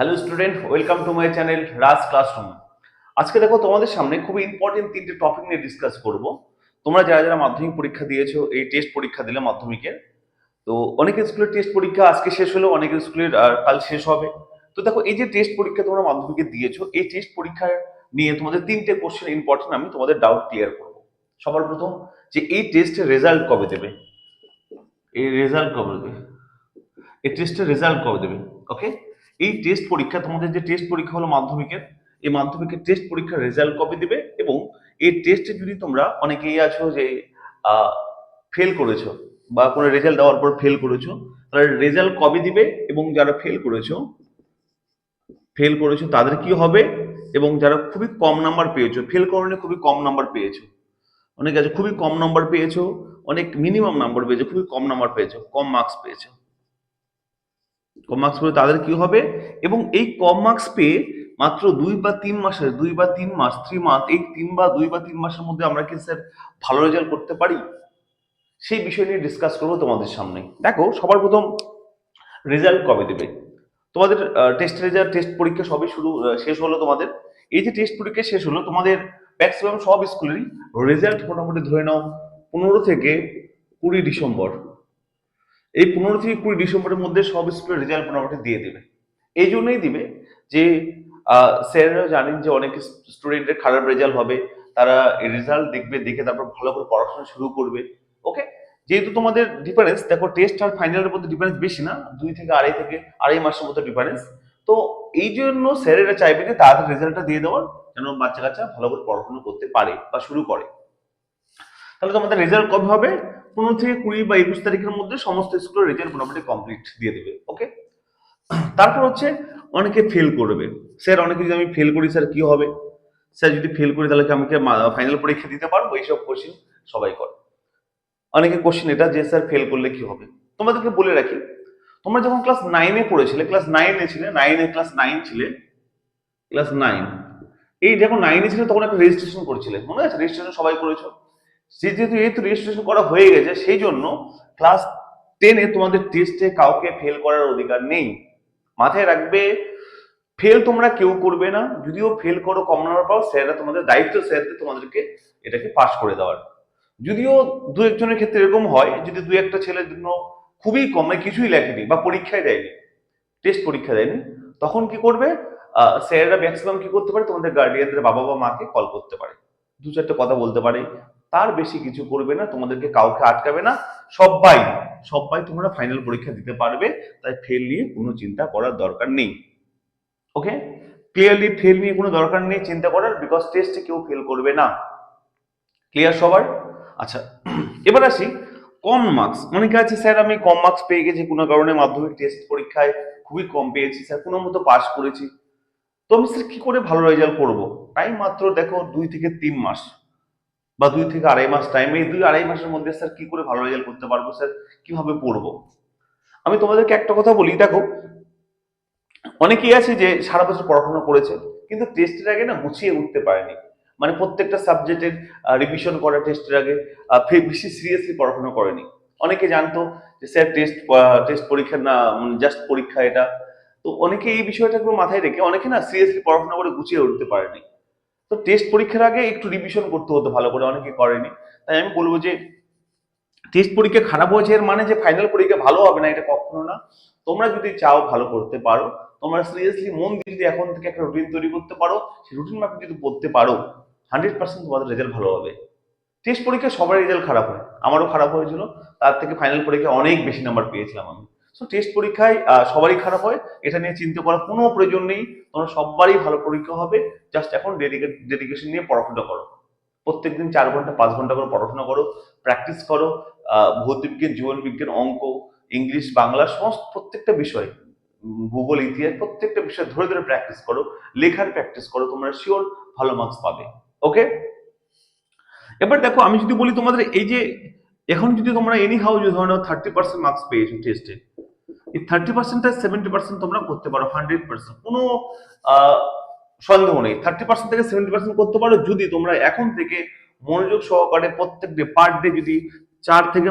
Hello student welcome to my channel Raj classroom আজকে দেখো, তোমাদের সামনে খুবই ইম্পর্টেন্ট তিনটে টপিক নিয়ে ডিসকাস করব। তোমরা যারা যারা মাধ্যমিক পরীক্ষা দিয়েছ, এই টেস্ট পরীক্ষা দিলে মাধ্যমিকের। তো অনেকের স্কুলের টেস্ট পরীক্ষা আজকে শেষ হলো, অনেকের স্কুলের কাল শেষ হবে। তো দেখো, এই যে টেস্ট পরীক্ষা তোমরা মাধ্যমিকে দিয়েছ, এই টেস্ট পরীক্ষা নিয়ে তোমাদের তিনটে কোশ্চেন ইম্পর্টেন্ট আমি তোমাদের ডাউট ক্লিয়ার করব। সবার প্রথম, যে এই টেস্টের রেজাল্ট কবে দেবে? এই রেজাল্ট কবে দেবে? এই টেস্টের রেজাল্ট কবে দেবে? ওকে এই টেস্ট পরীক্ষা, তোমাদের যে টেস্ট পরীক্ষা হলো মাধ্যমিকের, এই মাধ্যমিকের টেস্ট পরীক্ষার রেজাল্ট কবে দিবে এবং এই টেস্টে যদি তোমরা অনেকেই আছো যে ফেল করেছ বা কোনো রেজাল্ট দেওয়ার পর ফেল করেছ, তাহলে রেজাল্ট কবে দিবে এবং যারা ফেল করেছ ফেল করেছ তাদের কি হবে? এবং যারা খুবই কম নাম্বার পেয়েছ ফেল করণে খুবই কম নাম্বার পেয়েছ। অনেক আছে, খুবই কম নাম্বার পেয়েছ, অনেক মিনিমাম নাম্বার পেয়েছ, খুবই কম নাম্বার পেয়েছ, কম মার্কস পেয়েছ। কম মার্কস পেয়ে তাদের কি হবে? এবং এই কম মার্কস পেয়ে মাত্র দুই বা তিন মাসের দুই বা তিন মাস থ্রি মান্থ এই তিন বা দুই বা তিন মাসের মধ্যে আমরা কি স্যার ভালো রেজাল্ট করতে পারি? সেই বিষয় নিয়ে ডিসকাস করব তোমাদের সামনে। দেখো, সবার প্রথম রেজাল্ট কবে দেবে? তোমাদের টেস্ট রেজাল্ট টেস্ট পরীক্ষা সবই শুরু শেষ হলো তোমাদের। এই যে টেস্ট পরীক্ষা শেষ হলো, তোমাদের ম্যাক্সিমাম সব স্কুলেরই রেজাল্ট মোটামুটি ধরে নাও পনেরো থেকে কুড়ি ডিসেম্বর। এই পনেরো থেকে কুড়ি ডিসেম্বরের মধ্যে সব স্কুলের রেজাল্ট মোটামুটি দিয়ে দেবে। এই জন্যই দিবে যে স্যাররা জানেন যে অনেক স্টুডেন্টের খারাপ রেজাল্ট হবে, তারা রেজাল্ট দেখবে, দেখে তারপর ভালো করে পড়াশোনা শুরু করবে ওকে যেহেতু তোমাদের ডিফারেন্স দেখো টেস্ট আর ফাইনালের মধ্যে ডিফারেন্স বেশি না, দুই থেকে আড়াই থেকে আড়াই মাসের মতো ডিফারেন্স তো এই জন্য স্যারেরা চাইবে যে তাড়াতাড়ি রেজাল্টটা দিয়ে দেওয়ার, যেন বাচ্চা কাচ্চা ভালো করে পড়াশোনা করতে পারে বা শুরু করে। তাহলে তোমাদের রেজাল্ট কবে হবে? পনেরো থেকে কুড়ি বা একুশ তারিখের মধ্যে সমস্ত স্কুলের রেজাল্ট মোটামুটি কমপ্লিট দিয়ে দেবে ওকে তারপর হচ্ছে অনেকে ফেল করবে। স্যার, অনেকে যদি আমি ফেল করি, স্যার, কি হবে? স্যার, যদি ফেল করি, তাহলে কি আমাকে ফাইনাল পরীক্ষা দিতে পারব? এইসব কোশ্চেন সবাই করে। অনেকে কোশ্চেন এটা যে, স্যার ফেল করলে কি হবে? তোমাদেরকে বলে রাখি, তোমরা যখন ক্লাস নাইনে পড়েছিলে ক্লাস নাইনে ছিলে নাইনে ক্লাস নাইন ছিলে ক্লাস নাইন এই যখন নাইনে ছিলে, তখন একটা রেজিস্ট্রেশন করেছিলে। মনে আছে? রেজিস্ট্রেশন সবাই করেছ? যেহেতু যেহেতু রেজিস্ট্রেশন করা হয়ে গেছে, সেই জন্য ক্লাস টেনে তোমাদের টেস্টে কাউকে ফেল করার অধিকার নেই। মাথায় রাখবে ফেল তোমরা কেউ করবে না। যদিও ফেল করো, কম নাম্বার পাও, স্যাররা তোমাদের দায়িত্ব, স্যারদের তোমাদেরকে এটাকে পাস করে দেওয়ার। যদিও দু একজনের ক্ষেত্রে এরকম হয়, যদি দু একটা ছেলের জন্য খুবই কম কিছুই লেখেনি বা পরীক্ষায় দেয়নি টেস্ট পরীক্ষা দেয়নি, তখন কি করবে? স্যাররা ম্যাক্সিমাম কি করতে পারে? তোমাদের গার্ডিয়ানদের বাবা বা মাকে কল করতে পারে। দু চারটে কথা বলতে পারে। তার বেশি কিছু করবে না, তোমাদেরকে কাউকে আটকাবে না। সবাই সবাই তোমরা ফাইনাল পরীক্ষা দিতে পারবে, তাই ফেল নিয়ে কোনো চিন্তা করার দরকার নেই। ওকে ক্লিয়ারলি ফেল নিয়ে কোনো দরকার নেই চিন্তা করার বিকজ টেস্টে কেউ ফেল করবে না। ক্লিয়ার সবার? আচ্ছা এবার আসি কম মার্কস অনেকে আছে, স্যার, আমি কম মার্কস পেয়ে গেছি, কোনো কারণে মাধ্যমিক টেস্ট পরীক্ষায় খুবই কম পেয়েছি, স্যার, কোনো মতো পাস করেছি। তো আমি, স্যার, কি করে ভালো রেজাল্ট করব? টাইম মাত্র দেখো দুই থেকে তিন মাস বা দুই থেকে আড়াই মাস টাইম এই দুই আড়াই মাসের মধ্যে স্যার কি করে ভালো রেজাল্ট করতে পারব স্যার কীভাবে পড়ব? আমি তোমাদেরকে একটা কথা বলি, দেখো, অনেকেই আছে যে সারা বছর পড়াশোনা করেছে, কিন্তু টেস্টের আগে না গুছিয়ে উঠতে পারেনি। মানে প্রত্যেকটা সাবজেক্টের রিভিশন করা টেস্টের আগে বেশি সিরিয়াসলি পড়াশোনা করেনি। অনেকে জানতো যে স্যার টেস্ট টেস্ট পরীক্ষা না জাস্ট পরীক্ষা এটা। তো অনেকে এই বিষয়টাকে মাথায় রেখে অনেকে না সিরিয়াসলি পড়াশোনা করে গুছিয়ে উঠতে পারেনি। তো টেস্ট পরীক্ষার আগে একটু রিভিশন করতে হতো ভালো করে, অনেকে করেনি। তাই আমি বলব যে টেস্ট পরীক্ষা খারাপ হয়েছে এর মানে যে ফাইনাল পরীক্ষা ভালো হবে না, এটা কখনো না। তোমরা যদি চাও ভালো করতে পারো, তোমরা সিরিয়াসলি মন দিয়ে যদি এখন থেকে একটা রুটিন তৈরি করতে পারো, সেই রুটিন মাফিক যদি পড়তে পারো হান্ড্রেড পার্সেন্ট তোমাদের রেজাল্ট ভালো হবে। টেস্ট পরীক্ষা সবার রেজাল্ট খারাপ হয়, আমারও খারাপ হয়েছিল। তার থেকে ফাইনাল পরীক্ষা অনেক বেশি নাম্বার পেয়েছিলাম আমি। সো টেস্ট পরীক্ষায় সবারই খারাপ হয়। এটা নিয়ে চিন্তা করার কোনো প্রয়োজন নেই। তোমরা সবারই ভালো পরীক্ষা হবে। জাস্ট এখন ডেডিকেশন নিয়ে পড়াশোনা করো। প্রত্যেকদিন চার ঘণ্টা, পাঁচ ঘণ্টা করে পড়াশোনা করো। প্র্যাকটিস করো। ভৌতবিজ্ঞান জীবন বিজ্ঞান অঙ্ক, ইংলিশ, বাংলা, সমস্ত প্রত্যেকটা বিষয় ভূগোল, ইতিহাস, প্রত্যেকটা বিষয় ধরে ধরে প্র্যাকটিস করো। লেখার প্র্যাকটিস করো। তোমরা শিওর ভালো মার্কস পাবে। ওকে এবার দেখো, আমি যদি বলি তোমাদের এই যে, এখন যদি তোমরা এনি হাউ যদি ধরে থার্টি পার্সেন্ট মার্কস পেয়েছ টেস্টে এই থার্টি পার্সেন্টটা সেভেন্টি পার্সেন্ট তোমরা করতে পারো হান্ড্রেড পার্সেন্ট কোনো সন্দেহ নেই। থার্টি পার্সেন্ট থেকে সেভেন্টি পার্সেন্ট করতে পারো যদি তোমরা এখন থেকে মনোযোগ সহকারে প্রত্যেক ডে পার ডে যদি চার থেকে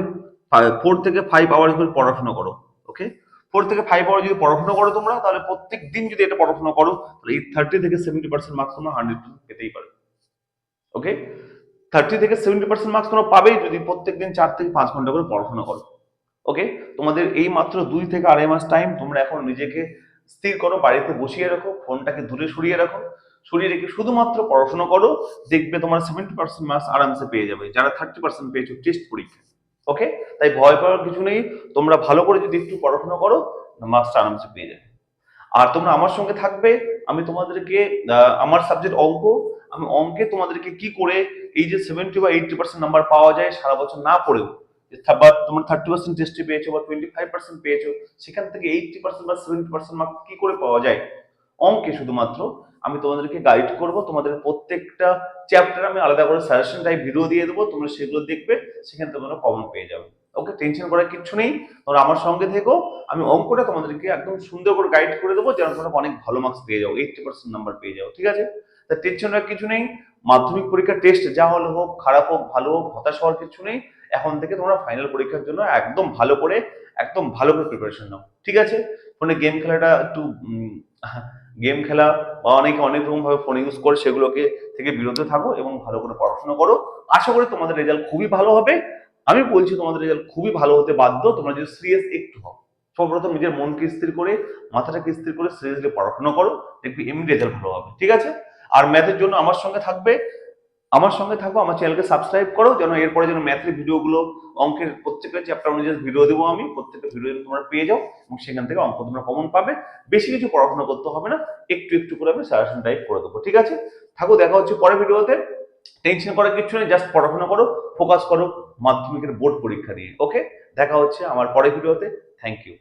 ফোর থেকে ফাইভ আওয়ার করে পড়াশোনা করো ওকে ফোর থেকে ফাইভ আওয়ার যদি পড়াশোনা করো তোমরা, তাহলে প্রত্যেক দিন যদি এটা পড়াশোনা করো, তাহলে এই থার্টি থেকে সেভেন্টি পার্সেন্ট মার্কস তোমরা হান্ড্রেড পার্সেন্ট পেতেই পারো ওকে থার্টি থেকে সেভেন্টি পার্সেন্ট মার্কস তোমরা পাবেই যদি প্রত্যেক দিন চার থেকে পাঁচ ঘণ্টা করে পড়াশোনা করো। ওকে তোমাদের এই মাত্র দুই থেকে আড়াই মাস টাইম তোমরা এখন নিজেকে স্থির করো, বাড়িতে বসিয়ে রাখো, ফোনটাকে দূরে সরিয়ে রাখো। সরিয়ে রেখে শুধুমাত্র পড়াশোনা করো, দেখবে তোমার সেভেন্টি পার্সেন্ট মার্কস আরামসে পেয়ে যাবে। যারা থার্টি পার্সেন্ট পেয়েছ টেস্ট পরীক্ষা। ওকে তাই ভয় পাওয়ার কিছু নেই। তোমরা ভালো করে যদি একটু পড়াশোনা করো মার্কসটা আরামসে পেয়ে যাবে। আর তোমরা আমার সঙ্গে থাকবে, আমি তোমাদেরকে আমার সাবজেক্ট অঙ্ক, আমি অঙ্কে তোমাদেরকে কি করে এই যে সেভেন্টি বা এইটটি পার্সেন্ট নাম্বার পাওয়া যায়, সারা বছর না পড়েও বা তোমার থার্টি পার্সেন্ট টেস্টে পেয়েছ বা টোয়েন্টি ফাইভ পার্সেন্ট পেয়েছ, সেখান থেকে এইটটি পার্সেন্ট বা সেভেন্টি পার্সেন্ট মার্ক কি করে পাওয়া যায়? অঙ্কে শুধুমাত্র আমি তোমাদেরকে গাইড করব, তোমাদের প্রত্যেকটা চ্যাপ্টার আমি আলাদা করে সাজেশন টাইপ ভিডিও দিয়ে দেবো, তোমরা সেগুলো দেখবে, সেখান তোমরা কমন পেয়ে যাবে। ওকে টেনশন করার কিচ্ছু নেই, তোমরা আমার সঙ্গে থেকো, আমি অঙ্কটা তোমাদেরকে একদম সুন্দর করে গাইড করে দেবো, যেন তোমরা অনেক ভালো মার্কস পেয়ে যাও এইটটি পার্সেন্ট নাম্বার পেয়ে যাও, ঠিক আছে? তা টেনশন করার কিছু নেই মাধ্যমিক পরীক্ষার টেস্ট যা হলে হোক, খারাপ হোক, ভালো হোক, হতাশ হওয়ার কিছু নেই। এখন থেকে তোমরা ফাইনাল পরীক্ষার জন্য একদম ভালো করে, একদম ভালো করে প্রিপারেশন নাও। ঠিক আছে? ফোনে গেম খেলাটা একটু গেম খেলা বা অনেকে অনেক রকম ভাবে ফোন ইউজ করে, সেগুলোকে থেকে বিরত থাকো এবং ভালো করে পড়াশোনা করো। আশা করি তোমাদের রেজাল্ট খুবই ভালো হবে। আমি বলছি তোমাদের রেজাল্ট খুবই ভালো হতে বাধ্য, তোমরা যদি সিরিয়াস একটু হও। সর্বপ্রথম নিজের মনকে স্থির করে, মাথাটাকে স্থির করে সিরিয়াসলি পড়াশোনা করো, দেখবি এমনি রেজাল্ট ভালো হবে। ঠিক আছে? আর ম্যাথের জন্য আমার সঙ্গে থাকবে। আমার সঙ্গে থাকো, আমার চ্যানেলকে সাবস্ক্রাইব করো, যেন এরপরে যেন ম্যাথের ভিডিওগুলো, অঙ্কের প্রত্যেকটা চ্যাপ্টার অনুযায়ী ভিডিও দেবো আমি। প্রত্যেকটা ভিডিও তোমরা পেয়ে যাও এবং সেখান থেকে অঙ্ক তোমরা কমন পাবে। বেশি কিছু পড়াশোনা করতে হবে না, একটু একটু করে আমি সাজেশন টাইপ করে দেবো, ঠিক আছে? থাকো, দেখা হচ্ছে পরের ভিডিওতে। টেনশন করার কিছু নেই জাস্ট পড়াশোনা করো ফোকাস করো, মাধ্যমিকের বোর্ড পরীক্ষা নিয়ে ওকে দেখা হচ্ছে আমার পরের ভিডিওতে। Thank you